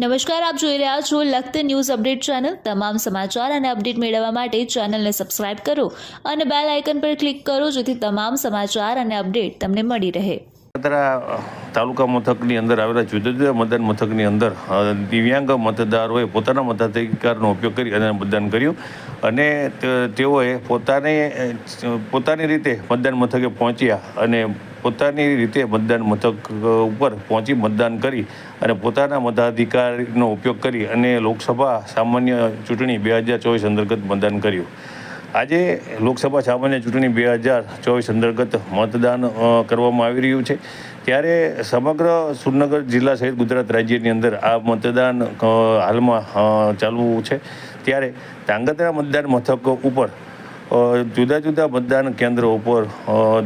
નમસ્કાર, આપ જોઈ રહ્યા છો લખત ન્યૂઝ અપડેટ ચેનલ. તમામ સમાચાર અને અપડેટ મેળવવા માટે ચેનલને સબસ્ક્રાઇબ કરો અને બેલ આઇકન પર ક્લિક કરો જેથી તમામ સમાચાર અને અપડેટ તમને મળી રહે. તાલુકા મથકની અંદર આવેલા જુદા જુદા મતદાન મથકની અંદર દિવ્યાંગ મતદારોએ પોતાના મતાધિકારનો ઉપયોગ કરી અને મતદાન કર્યું અને તેઓએ પોતાને પોતાની રીતે મતદાન મથકે પહોંચ્યા અને પોતાની રીતે મતદાન મથક ઉપર પહોંચી મતદાન કરી અને પોતાના મતાધિકારનો ઉપયોગ કરી અને લોકસભા સામાન્ય ચૂંટણી બે હજાર ચોવીસ અંતર્ગત મતદાન કર્યું. આજે લોકસભા સામાન્ય ચૂંટણી બે હજાર ચોવીસ અંતર્ગત મતદાન કરવામાં આવી રહ્યું છે. ત્યારે સમગ્ર સુરનગર જિલ્લા સહિત ગુજરાત રાજ્યની અંદર આ મતદાન હાલમાં ચાલવું છે. ત્યારે ધાંગધ્રા મતદાન મથક ઉપર જુદા જુદા મતદાન કેન્દ્રો ઉપર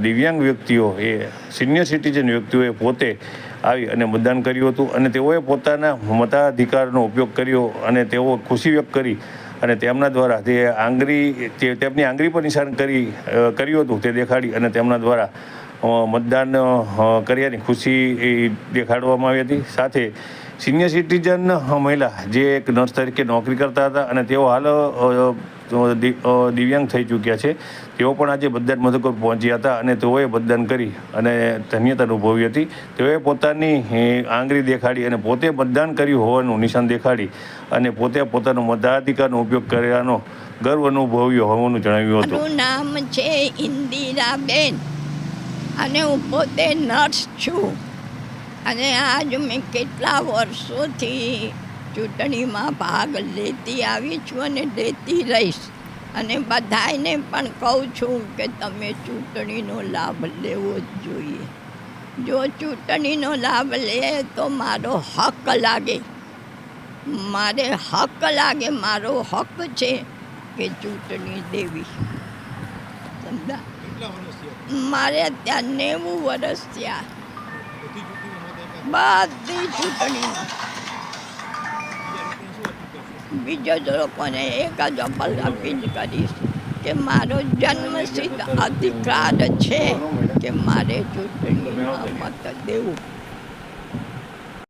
દિવ્યાંગ વ્યક્તિઓ એ સિનિયર સિટીઝન વ્યક્તિઓએ પોતે આવી અને મતદાન કર્યું હતું અને તેઓએ પોતાના મતાધિકારનો ઉપયોગ કર્યો અને તેઓ ખુશી વ્યક્ત કરી અને તેમના દ્વારા તે આંગળી તેમની આંગળી પર નિશાન કરી કર્યું હતું તે દેખાડી અને તેમના દ્વારા મતદાન કર્યાની ખુશી એ દેખાડવામાં આવી હતી. સાથે સિનિયર સિટીઝન મહિલા જે એક નર્સ તરીકે નોકરી કરતા હતા અને તેઓ હાલ દિવ્યાંગ થઈ ચૂક્યા છે. તેઓ પણ આજે મતદાન મથક પહોંચ્યા હતા અને તેઓએ મતદાન કરી અને ધન્યતા અનુભવી હતી. તેઓએ પોતાની આંગળી દેખાડી અને પોતે મતદાન કર્યું હોવાનું નિશાન દેખાડી અને પોતે પોતાનો મતાધિકારનો ઉપયોગ કર્યાનો ગર્વ અનુભવ્યો હોવાનું જણાવ્યું હતું. નામ છે ઇન્દિરાબેન અને હું પોતે નર્સ છું. અને આજ મેં કેટલા વર્ષોથી ચૂંટણીમાં ભાગ લેતી આવી છું અને લેતી રહીશ. અને બધાને પણ કહું છું કે તમે ચૂંટણીનો લાભ લેવો જ જોઈએ. જો ચૂંટણીનો લાભ લે તો મારો હક લાગે. મારે હક લાગે મારો હક છે કે ચૂંટણી દેવી. સમજા મારે ત્યાં નેવું વર્ષ થયા. બધી ચૂંટણી. બીજો જ લોકોને એક જ અપલ અપીલ કરીશ કે મારો જન્મસિદ્ધ અધિકાર છે કે મારે ચૂંટણીમાં મત દેવું.